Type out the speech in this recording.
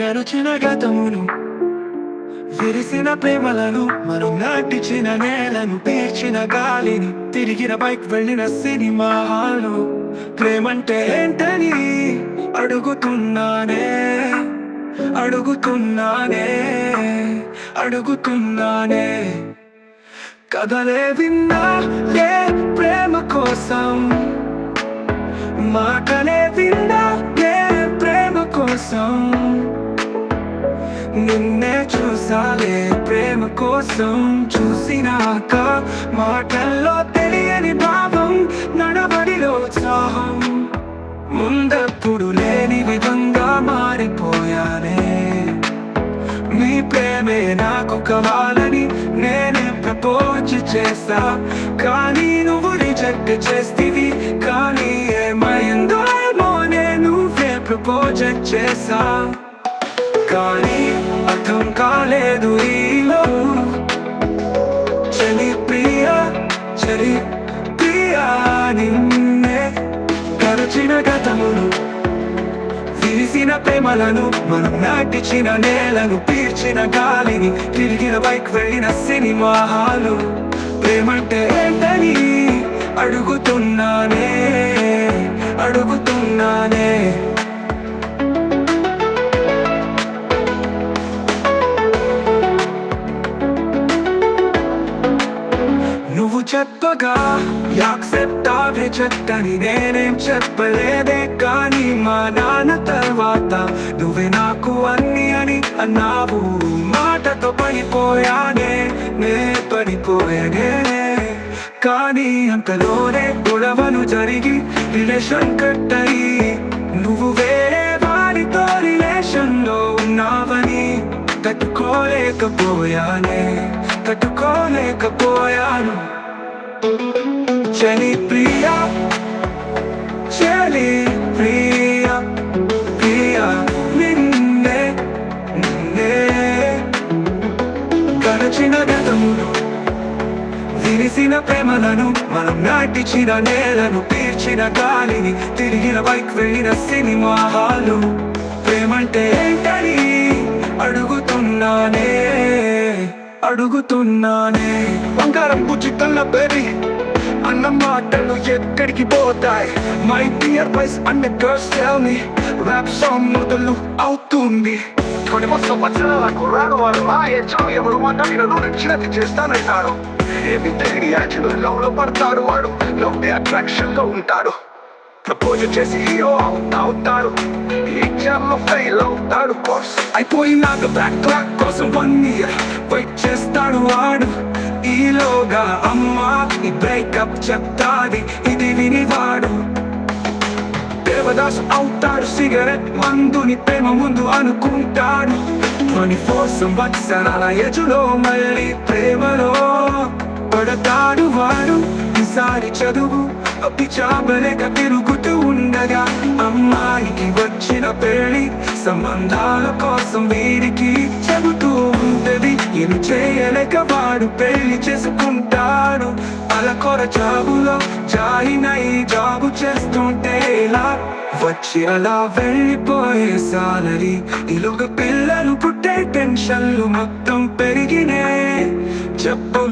గడిచిన గతమును విరిసిన ప్రేమలను మనం నాటిచిన నేలను పీల్చిన గాలిని తిరిగిన బైక్ వెళ్ళిన సినిమా హాలు ప్రేమంటే ఏంటని అడుగుతున్నానే? అడుగుతున్నానే? అడుగుతున్నానే? కథలే విన్నా లే ప్రేమ కోసం. మాటలే విన్నా లే ప్రేమ కోసం. నిన్నే చూసాలే ప్రేమ కోసం చూసినాక మాటల్లో తెలియని భావం నడబడిలో ఉత్సాహం. ముందప్పుడు లేని విధంగా మారిపోయానే. మీ ప్రేమే నాకు కావాలని నేనే ప్రపోజ్ చేసా కానీ నువ్వు రిజెక్ట్ చేస్తివి కానీ ఏమైందో ఏమో నేను ప్రపోజ్ చేసా కానీ అర్థం కాలేదు ఈలో చలి ప్రియ చలి ప్రియా నిన్నే గరచిన గతమును విరిసిన ప్రేమలను మనం నాటిచిన నేలను పీర్చిన గాలిని తిరిగిన బైక్ వెళ్ళిన సినిమా హాలు. ప్రేమంటే ఏంటని అడుగుతున్నానే అడుగుతున్నానే. చెప్పగా యాక్సెప్ట్ రిజెక్ట్ అని నేనేం చెప్పలేదే కానీ మా నాన్న తర్వాత నువ్వే నాకు అన్ని అని అన్నావు. మాటతో పడిపోయానే నే పడిపోయానే. కానీ అంతలోనే గొడవలు జరిగి రిలేషన్ కట్ అయ్యి నువ్వు వేరే వారితో రిలేషన్లో ఉన్నావని తట్టుకోలేకపోయానే తట్టుకోలేకపోయాను. చలి ప్రియ చలి ప్రియ ప్రియ నిన్నే నిన్నే గడచిన గతమును విరిసిన ప్రేమలను మనం నాటిచిన నేలను పీల్చిన గాలిని తిరిగిన బైక్ వెళ్ళిన సినిమా హాలు. ప్రేమంటే ఏంటని అడుగుతున్నానే అడుగుతున్నానే. బంగారం బుజ్జి కళ్ళ బెరి అన్న మాటలు ఎక్కడికి పోతాయి? మై డియర్ వైస్ అన్న girls tell me rap song మొదలు అవుతుంది. కొన్ని సంవత్సరాల కుర్రాడు వాళ్ళు మా ఏజ్ ఎవరు? మాట్లాడినలో నచ్చినది చేస్తానంటాడు. ఏమి తెలియని లవ్లో పడతాడు వాడు. లవ్ అట్రాక్షన్లో ఉంటాడు. ప్రపోజ్ చేసి హీరో అవుతాడు ఎగ్జామ్లో ఫెయిల్ అవుతాడు కోర్స్ అయిపోయినాక బ్యాక్ ట్రాక్ కోసం వన్ ఇయర్ వెయిట్ చేస్తాడు వాడు. ఈలోగా అమ్మ ఈ బ్రేకప్ చెప్తాది. ఇది విని వినివాడు దేవదాస్ అవుతాడు సిగరెట్ మందుని ప్రేమ ముందు అనుకుంటాడు. ట్వంటీ ఫోర్ సంవత్సరాల ఎజులో మళ్ళీ ప్రేమలో పడతాడు వాడు. ఒకసారి చదువు పిచ్చాబలేక తిరుగుతూ ఉండగా అమ్మాయికి వచ్చిన పెళ్ళి సంబంధాల కోసం వీడికి చెబుతూ ఉంటది. ఏమి చేయలేక వాడు పెళ్ళి చేసుకుంటాడు. అలకొర జాబులో జాయిన్ అయి జాబు చేస్తుంటే ఇలా వచ్చి అలా వెళ్ళిపోయే సాలరీ. ఇలుగ పిల్లలు పుట్టే టెన్షన్లు మొత్తం పెరిగినే. చెప్పు